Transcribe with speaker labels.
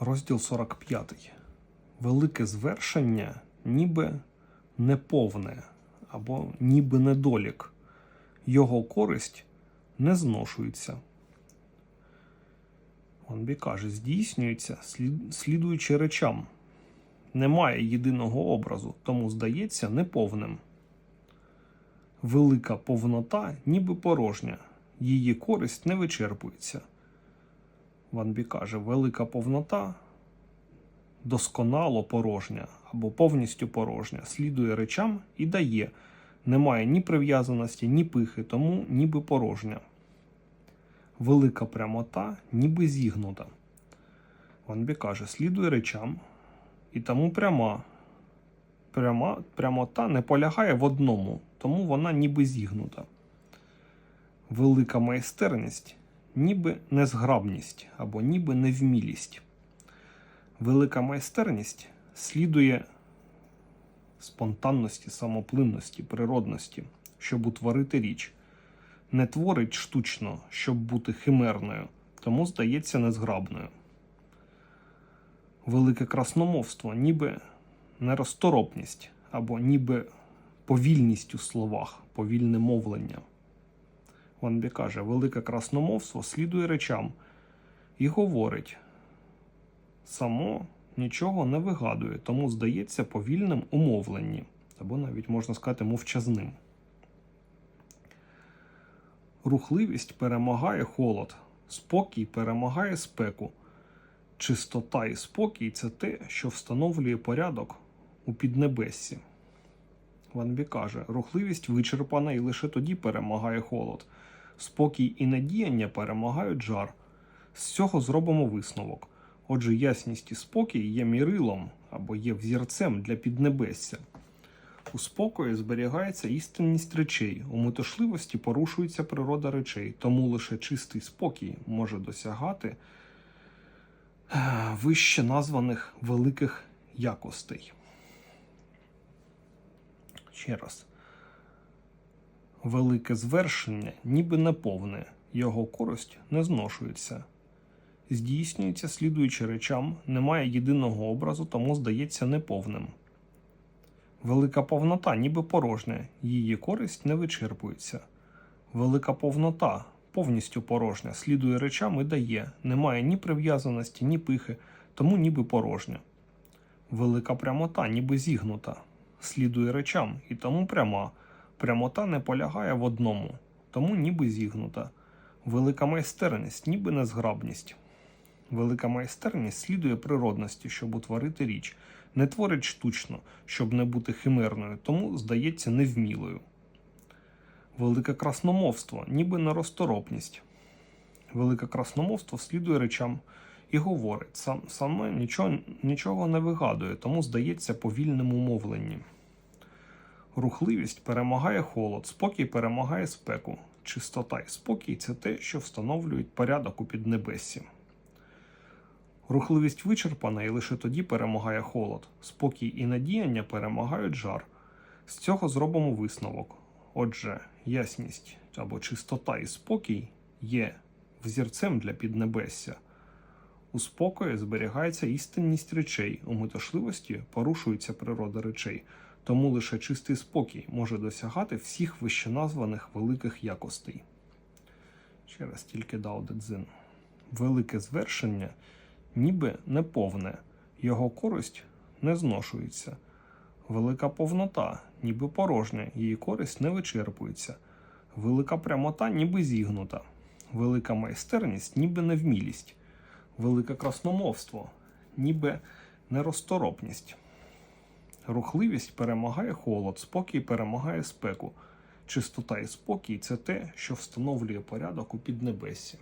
Speaker 1: Розділ 45. Велике звершення ніби неповне або ніби недолік. Його користь не зношується. Онбі каже, здійснюється слідуючи речам. Немає єдиного образу, тому здається неповним. Велика повнота ніби порожня, її користь не вичерпується. Ванбі каже, велика повнота досконало порожня або повністю порожня, слідує речам і дає. Немає ні прив'язаності, ні пихи, тому ніби порожня. Велика прямота ніби зігнута. Ванбі каже, слідує речам, і тому пряма. Пряма, прямота не полягає в одному, тому вона ніби зігнута. Велика майстерність ніби незграбність або ніби невмілість. Велика майстерність слідує спонтанності, самоплинності, природності, щоб утворити річ. Не творить штучно, щоб бути химерною, тому здається незграбною. Велике красномовство, ніби неросторопність або ніби повільність у словах, повільне мовлення. Ванбі каже, велике красномовство слідує речам і говорить. Само нічого не вигадує, тому здається повільним у мовленні, або навіть можна сказати мовчазним. Рухливість перемагає холод, спокій перемагає спеку. Чистота і спокій це те, що встановлює порядок у піднебессі. Ванбі каже, рухливість вичерпана і лише тоді перемагає холод. Спокій і надіяння перемагають жар. З цього зробимо висновок. Отже, ясність і спокій є мірилом або є взірцем для піднебесся. У спокої зберігається істинність речей, у метушливості порушується природа речей, тому лише чистий спокій може досягати е, вище названих великих якостей. Ще раз. Велике звершення ніби неповне, його користь не зношується. Здійснюється, слідуючи речам, немає єдиного образу, тому здається неповним. Велика повнота ніби порожня, її користь не вичерпується. Велика повнота повністю порожня, слідує речам і дає, немає ні прив'язаності, ні пихи, тому ніби порожня. Велика прямота ніби зігнута, слідує речам і тому пряма. Прямота не полягає в одному, тому ніби зігнута. Велика майстерність, ніби незграбність. Велика майстерність слідує природності, щоб утворити річ, не творить штучно, щоб не бути химерною, тому здається невмілою. Велике красномовство, ніби неросторопність. Велике красномовство слідує речам і говорить, сам, саме нічого, нічого не вигадує, тому здається повільним у мовленні. Рухливість перемагає холод, спокій перемагає спеку. Чистота і спокій це те, що встановлюють порядок у піднебессі. Рухливість вичерпана і лише тоді перемагає холод. Спокій і надіяння перемагають жар. З цього зробимо висновок. Отже, ясність або чистота і спокій є взірцем для піднебесся. У спокої зберігається істинність речей, у метушливості порушується природа речей, тому лише чистий спокій може досягати всіх вищеназваних великих якостей. Ще раз тільки Дао Де Цзин. Велике звершення ніби неповне, його користь не зношується. Велика повнота, ніби порожня, її користь не вичерпується. Велика прямота, ніби зігнута. Велика майстерність, ніби невмілість. Велике красномовство, ніби неросторопність. Рухливість перемагає холод, спокій перемагає спеку. Чистота і спокій це те, що встановлює порядок у піднебессі.